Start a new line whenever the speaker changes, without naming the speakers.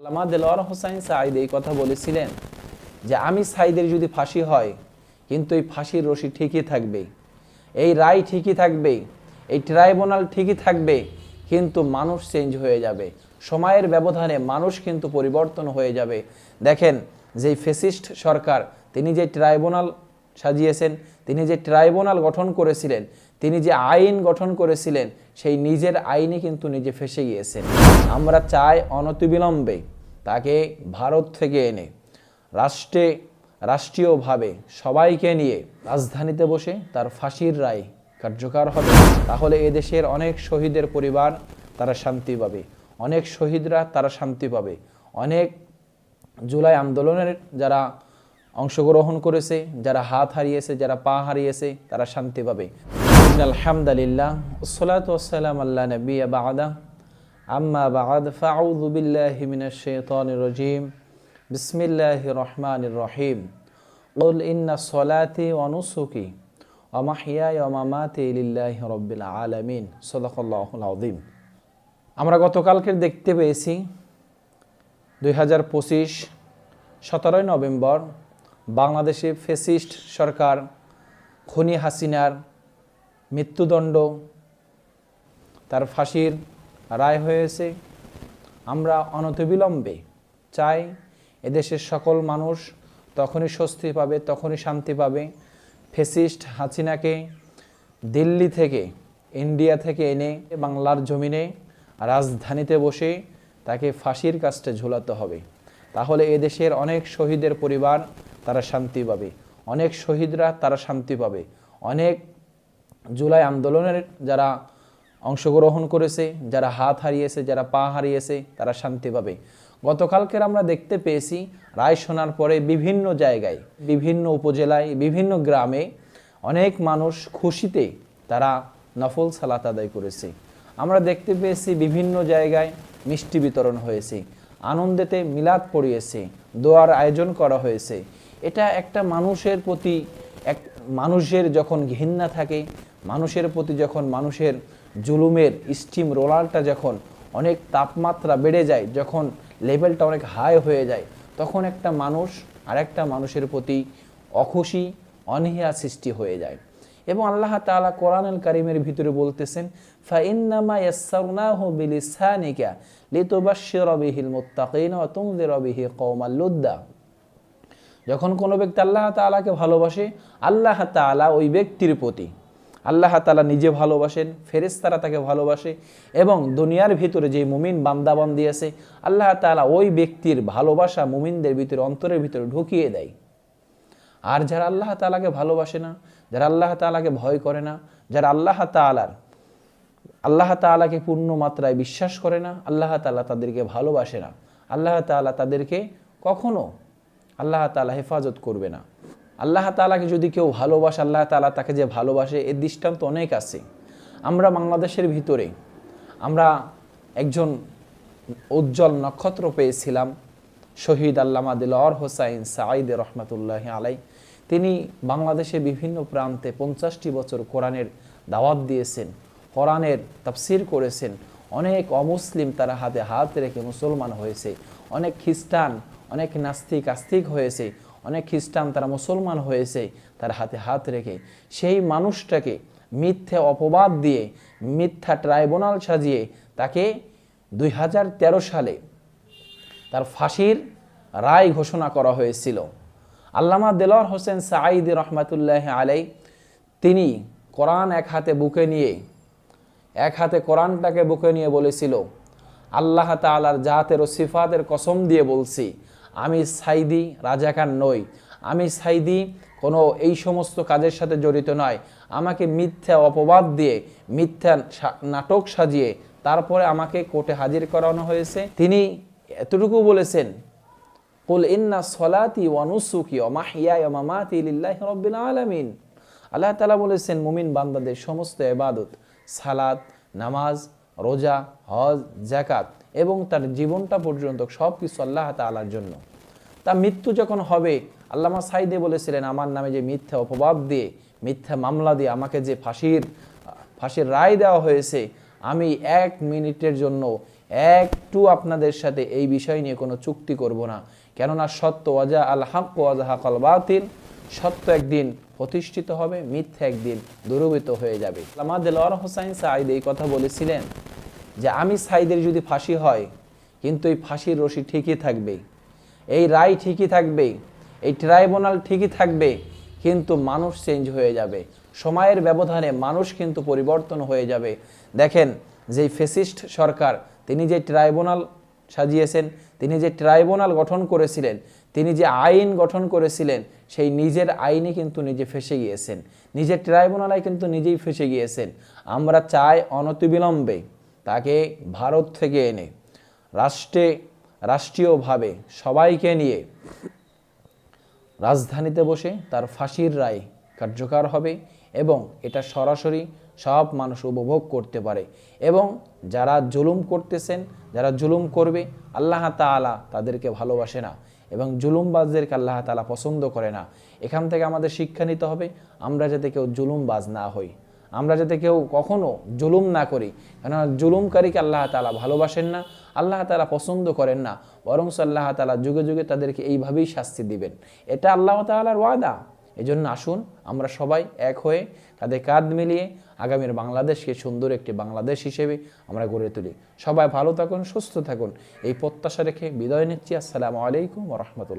আল্লামা দেলোয়ার হোসাইন সাঈদ এই কথা বলেছিলেন যে, আমি সাইদের যদি ফাঁসি হয়, কিন্তু এই ফাঁসির রশি ঠিকই থাকবে, এই রায় ঠিকই থাকবে, এই ট্রাইব্যুনাল ঠিকই থাকবে, কিন্তু মানুষ চেঞ্জ হয়ে যাবে। সময়ের ব্যবধানে মানুষ কিন্তু পরিবর্তন হয়ে যাবে। দেখেন যে ফেসিস্ট সরকার, তিনি যে ট্রাইব্যুনাল সাজিয়েছেন, তিনি যে ট্রাইব্যুনাল গঠন করেছিলেন তিনি যে আইন গঠন করেছিলেন, সেই নিজের আইনে কিন্তু নিজে ফেসে গিয়েছেন। আমরা চাই অনতিবিলম্বে তাকে ভারত থেকে এনে রাষ্ট্রে, রাষ্ট্রীয়ভাবে সবাইকে নিয়ে রাজধানীতে বসে তার ফাঁসির রায় কার্যকর হবে। তাহলে এদেশের অনেক শহীদের পরিবার তারা শান্তি পাবে। অনেক শহীদরা তারা শান্তি পাবে। অনেক জুলাই আন্দোলনের যারা অংশগ্রহণ করেছে, যারা হাত হারিয়েছে, যারা পা হারিয়েছে, তারা শান্তি পাবে। আলহামদুলিল্লাহ সালাত ওয়াসালাম আল্লাহ নবী বাদা আম্মা বাদ ফাউযু বিল্লাহি মিনাশ শাইতানির রাজিম বিসমিল্লাহির রহমানির রহিম قل إن صلاتي ونسكي ومحياي ومماتي لله رب العالمين صدق الله العظيم আমরা গতকালকের দেখতে পেয়েছি দুই হাজার পঁচিশ সতেরোই নভেম্বর বাংলাদেশে ফেসিস্ট সরকার খনি হাসিনার মৃত্যুদণ্ড, তার ফাঁসির রায় হয়েছে। আমরা অনতিবিলম্বে চাই এদেশের সকল মানুষ তখনই স্বস্তি পাবে, তখনই শান্তি পাবে। ফেসিস্ট হাসিনাকে দিল্লি থেকে, ইন্ডিয়া থেকে এনে বাংলার জমিনে রাজধানীতে বসে তাকে ফাঁসির কাজটা ঝোলাতে হবে। তাহলে এদেশের অনেক শহীদের পরিবার তারা শান্তি পাবে, অনেক শহীদরা তারা শান্তি পাবে, অনেক জুলাই আন্দোলনের যারা অংশগ্রহণ করেছে, যারা হাত হারিয়েছে, যারা পা হারিয়েছে, তারা শান্তি পাবে। গতকালকের আমরা দেখতে পেয়েছি, রায় শোনার পরে বিভিন্ন জায়গায়, বিভিন্ন উপজেলায়, বিভিন্ন গ্রামে অনেক মানুষ খুশিতে তারা নফল সালাত আদায় করেছে। আমরা দেখতে পেয়েছি বিভিন্ন জায়গায় মিষ্টি বিতরণ হয়েছে, আনন্দেতে মিলাদ পড়িয়েছে, দোয়ার আয়োজন করা হয়েছে। এটা একটা মানুষের প্রতি এক, মানুষের যখন ঘৃণা থাকে মানুষের প্রতি যখন মানুষের জুলুমের স্টিম রোলারটা যখন অনেক তাপমাত্রা বেড়ে যায়, যখন লেভেলটা অনেক হাই হয়ে যায়, তখন একটা মানুষ আরেকটা মানুষের প্রতি অখুশি, অনীহা সৃষ্টি হয়ে যায়। এবং আল্লাহ তাআলা কোরআনুল কারিমের ভিতরে বলতেছেন, ফাইন্নামা বিহিল যখন কোনো ব্যক্তি আল্লাহ তাআলাকে ভালোবাসে, আল্লাহ তাআলা ওই ব্যক্তির প্রতি আল্লাহ তাআলা নিজে ভালোবাসেন, ফেরেশতারা তাকে ভালোবাসে এবং দুনিয়ার ভিতরে যে মুমিন বান্দাবান্দি আছে, আল্লাহ তাআলা ওই ব্যক্তির ভালোবাসা মুমিনদের ভিতরে, অন্তরের ভিতরে ঢুকিয়ে দেয়। আর যারা আল্লাহ তাআলাকে ভালোবাসে না, যারা আল্লাহ তাআলাকে ভয় করে না, যারা আল্লাহ তাআলার, আল্লাহ তাআলাকে পূর্ণ মাত্রায় বিশ্বাস করে না, আল্লাহ তাআলা তাদেরকে ভালোবাসে না। আল্লাহ তাআলা তাদেরকে কখনো, আল্লাহ তাআলা হেফাজত করবে না। আল্লাহ তাআলাকে যদি কেউ ভালোবাসে, আল্লাহ তাআলা তাকে যে ভালোবাসে এর দৃষ্টান্ত অনেক আছে। আমরা বাংলাদেশের ভিতরে, আমরা একজন উজ্জ্বল নক্ষত্র পেয়েছিলাম, শহীদ আল্লামা দিলর হোসাইন সাঈদ রহমতুল্লাহ আলাই তিনি বাংলাদেশের বিভিন্ন প্রান্তে পঞ্চাশটি বছর কোরআনের দাওয়াত দিয়েছেন, কোরআনের তাফসির করেছেন। অনেক অমুসলিম তারা হাতে হাত রেখে মুসলমান হয়েছে, অনেক খ্রিস্টান, অনেক নাস্তিক আস্তিক হয়েছে। অনেক খ্রিস্টান তারা মুসলমান হয়েছে, তার হাতে হাত রেখে সেই মানুষটাকে মিথ্যে অপবাদ দিয়ে, মিথ্যা ট্রাইব্যুনাল সাজিয়ে তাকে দুই হাজার তেরো সালে তার ফাঁসির রায় ঘোষণা করা হয়েছিল। আল্লামা দেলর হোসেন সাঈদ রহমাতুল্লাহ আলাই তিনি কোরআন এক হাতে বুকে নিয়ে, এক হাতে কোরআনটাকে বুকে নিয়ে বলেছিল, আল্লাহ তালার জাতের ও সিফাতের কসম দিয়ে বলছি আমি সাইদি রাজাকার নই। আমি সাইদি কোনো এই সমস্ত কাজের সাথে জড়িত নয়। আমাকে মিথ্যা অপবাদ দিয়ে, মিথ্যা নাটক সাজিয়ে তারপরে আমাকে কোর্টে হাজির করানো হয়েছে। তিনি এতটুকু বলেছেন, কুল ইন্না সলাতি ওয়ানুসুকি ওমাহিয়া ওমামাতি লিল্লাহি রাব্বিল আলামিন। আল্লাহ তাআলা বলেছেন, মুমিন বান্দাদের সমস্ত ইবাদত সালাত, নামাজ রোজা, হজ, যাকাত এবং তার জীবনটা পর্যন্ত সব কিছু আল্লাহ তাআলার জন্য। তার মৃত্যু যখন হবে, আল্লামা সাইদে বলেছিলেন, আমার নামে যে মিথ্যা অপবাদ দিয়ে, মিথ্যা মামলা দিয়ে আমাকে যে ফাঁসির ফাঁসির রায় দেওয়া হয়েছে, আমি এক মিনিটের জন্য একটু আপনাদের সাথে এই বিষয় নিয়ে কোনো চুক্তি করব না। কেননা সত্য, ওয়াজা আল হাক ওয়াজা হাকাল বাতিল, সত্য একদিন প্রতিষ্ঠিত হবে, মিথ্যা একদিন দূরীভূত হয়ে যাবে। আমাদের হোসাইন সাঈদ এই কথা বলেছিলেন যে আমি সাইদের যদি ফাঁসি হয়, কিন্তু এই ফাঁসির রশি ঠিকই থাকবে, এই রায় ঠিকই থাকবে, এই ট্রাইব্যুনাল ঠিকই থাকবে, কিন্তু মানুষ চেঞ্জ হয়ে যাবে। সময়ের ব্যবধানে মানুষ কিন্তু পরিবর্তন হয়ে যাবে। দেখেন যে ফেসিস্ট সরকার, তিনি যে ট্রাইব্যুনাল সাজিয়েছেন, তিনি যে ট্রাইব্যুনাল গঠন করেছিলেন, তিনি যে আইন গঠন করেছিলেন, সেই নিজের আইনে কিন্তু নিজে ফেসে গিয়েছেন। নিজের ট্রাইব্যুনালে কিন্তু নিজেই ফেসে গিয়েছেন। আমরা চাই অনতিবিলম্বে তাকে ভারত থেকে এনে রাষ্ট্রে, রাষ্ট্রীয়ভাবে সবাইকে নিয়ে রাজধানীতে বসে তার ফাঁসির রায় কার্যকর হবে এবং এটা সরাসরি সব মানুষ উপভোগ করতে পারে এবং যারা জুলুম করতেছেন, যারা জুলুম করবে, আল্লাহ তাআলা তাদেরকে ভালোবাসে না এবং জুলুমবাজদেরকে আল্লাহ তাআলা পছন্দ করে না। এখান থেকে আমাদের শিক্ষা নিতে হবে, আমরা যাতে কেউ জুলুমবাজ না হই। আমরা যাতে কেউ কখনো জুলুম না করি। কেননা জুলুমকারীকে আল্লাহ তাআলা ভালোবাসেন না, আল্লাহ তালা পছন্দ করেন না। বরং আল্লাহ তালা যুগে যুগে তাদেরকে এইভাবেই শাস্তি দিবেন। এটা আল্লাহ তাআলার ওয়াদা। এজন্য আসুন আমরা সবাই এক হয়ে কাঁধে কাঁধ মিলিয়ে আগামীর বাংলাদেশকে সুন্দর একটি বাংলাদেশ হিসেবে আমরা গড়ে তুলি। সবাই ভালো থাকুন, সুস্থ থাকুন। এই প্রত্যাশা রেখে বিদায় নিচ্ছি। আসসালামু আলাইকুম রহমতুল্লাহ।